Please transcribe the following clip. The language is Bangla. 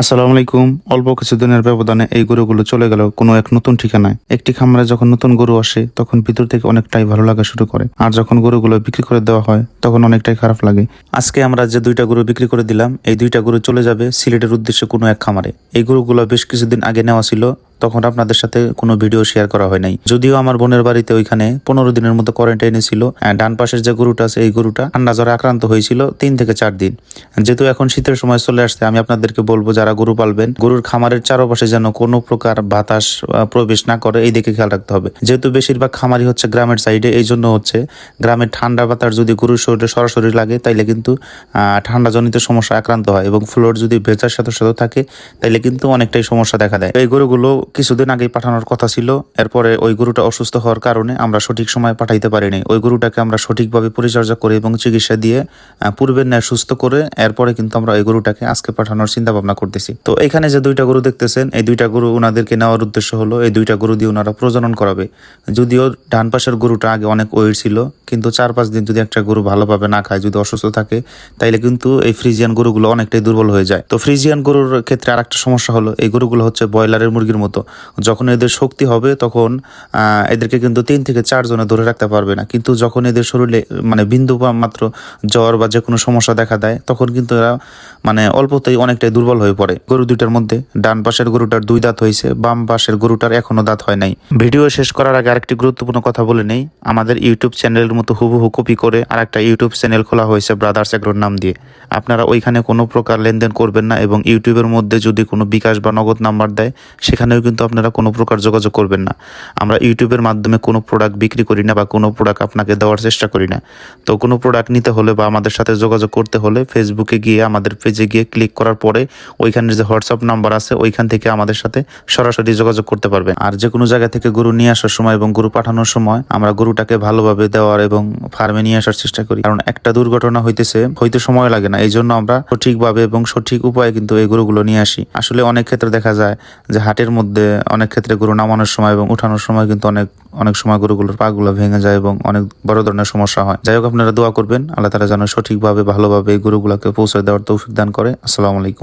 আসসালামু আলাইকুম। অল্প কিছুদিনের ব্যবধানে এই গরুগুলো চলে গেল কোনো এক নতুন ঠিকানায়। একটি খামারে যখন নতুন গরু আসে, তখন ভিতর থেকে অনেকটাই ভালো লাগা শুরু করে। আর যখন গরুগুলো বিক্রি করে দেওয়া হয়, তখন অনেকটাই খারাপ লাগে। আজকে আমরা যে দুইটা গরু বিক্রি করে দিলাম, এই দুইটা গরু চলে যাবে সিলেটের উদ্দেশ্যে কোনো এক খামারে। এই গরুগুলো বেশ কিছুদিন আগে নেওয়া ছিল। তখন আপনাদের সাথে কোনো ভিডিও শেয়ার করা হয় নাই। যদিও আমার বোনের বাড়িতে ওইখানে পনেরো দিনের মতো কোয়ারেন্টাইনে ছিল ডান পাশের যে গরুটা আছে, এই গরুটা ঠান্ডা জ্বরে আক্রান্ত হয়েছিল তিন থেকে চার দিন। যেহেতু এখন শীতের সময় চলে আসছে, আমি আপনাদেরকে বলব, যারা গরু পালবেন, গরুর খামারের চারপাশে যেন কোনো প্রকার বাতাস প্রবেশ না করে, এই দিকে খেয়াল রাখতে হবে। যেহেতু বেশিরভাগ খামারই হচ্ছে গ্রামের সাইডে এই জন্য হচ্ছে গ্রামের ঠান্ডা বাতাস যদি গরুর শরীরে সরাসরি লাগে, তাইলে কিন্তু ঠান্ডাজনিত সমস্যা আক্রান্ত হয় এবং ফ্লোর যদি ভেজার সাথে সাথে থাকে, তাইলে কিন্তু অনেকটাই সমস্যা দেখা দেয়। এই গরুগুলো কিছুদিন আগে পাঠানোর কথা ছিল। এরপরে ওই গরুটা অসুস্থ হওয়ার কারণে আমরা সঠিক সময় পাঠাইতে পারিনি। ওই গরুটাকে আমরা সঠিকভাবে পরিচর্যা করে এবং চিকিৎসা দিয়ে পূর্বের ন্যায় সুস্থ করে এরপরে কিন্তু আমরা এই গরুটাকে আজকে পাঠানোর চিন্তা ভাবনা করতেছি। তো এখানে যে দুইটা গরু দেখতেছেন, এই দুইটা গরু ওনাদেরকে নেওয়ার উদ্দেশ্য হলো, এই দুইটা গরু দিয়ে ওনারা প্রজনন করাবে। যদিও ডান পাশের গরুটা আগে অনেক ওয়েট ছিল, কিন্তু চার পাঁচ দিন যদি একটা গরু ভালোভাবে না খায়, যদি অসুস্থ থাকে, তাইলে কিন্তু এই ফ্রিজিয়ান গরুগুলো অনেকটাই দুর্বল হয়ে যায়। তো ফ্রিজিয়ান গরুর ক্ষেত্রে আরেকটা সমস্যা হলো, এই গরুগুলো হচ্ছে ব্রয়লারের মুরগির মতো। যখন এদের শক্তি হবে তখন এদেরকে কিন্তু তিন থেকে চার জনে ধরে রাখতে পারবে না। কিন্তু যখন এদের শরীরে মানে বিন্দু বা মাত্র জ্বর বা যে কোনো সমস্যা দেখা দেয়, তখন কিন্তু এরা মানে অল্পতেই অনেকটাই দুর্বল হয়ে পড়ে। গরু দুইটার মধ্যে, ডান পাশের গরুটার দুই দাঁত হয়েছে, বাম পাশের গরুটার এখনও দাঁত হয় নাই। ভিডিও শেষ করার আগে আরেকটি গুরুত্বপূর্ণ কথা বলে নেই। আমাদের ইউটিউব চ্যানেলের মতো হুবহু কপি করে আরেকটা ইউটিউব চ্যানেল খোলা হয়েছে ব্রাদার্স এগ্রোর নাম দিয়ে। আপনারা ওইখানে কোনো প্রকার লেনদেন করবেন না এবং ইউটিউবের মধ্যে যদি কোনো বিকাশ বা নগদ নাম্বার দেয়, সেখানেও কিন্তু আপনারা কোনো প্রকার যোগাযোগ করবেন না। আমরা ইউটিউবের মাধ্যমে কোনো প্রোডাক্ট বিক্রি করি না বা কোনো প্রোডাক্ট আপনাকে দেওয়ার চেষ্টা করি না। তো কোনো প্রোডাক্ট নিতে হলে বা আমাদের সাথে যোগাযোগ করতে হলে ফেসবুকে গিয়ে, আমাদের পেজে গিয়ে ক্লিক করার পরে ওইখানে যে হোয়াটসঅ্যাপ নাম্বার আছে, ওইখান থেকে আমাদের সাথে সরাসরি যোগাযোগ করতে পারবেন। আর যে কোনো জায়গা থেকে গরু নিয়ে আসার সময় এবং গরু পাঠানোর সময় আমরা গরুটাকে ভালোভাবে দেওয়ার এবং ফার্মে নিয়ে আসার চেষ্টা করি। কারণ একটা দুর্ঘটনা হইতেছে, হইতে সময় লাগে না। এই জন্য আমরা সঠিকভাবে এবং সঠিক উপায়ে কিন্তু এই গরুগুলো নিয়ে আসি। আসলে অনেক ক্ষেত্রে দেখা যায় যে হাটের মধ্যে অনেক ক্ষেত্রে গরু নামানোর সময় এবং উঠানোর সময় কিন্তু অনেক অনেক সময় গরুগুলোর পাগুলো ভেঙে যায় এবং অনেক বড় ধরনের সমস্যা হয়। যাই হোক, আপনারা দোয়া করবেন। আল্লাহ তারা যেন সঠিকভাবে, ভালোভাবে এই গরুগুলোকে পৌঁছে দেওয়ার তৌফিক দান করে। আসসালামু আলাইকুম।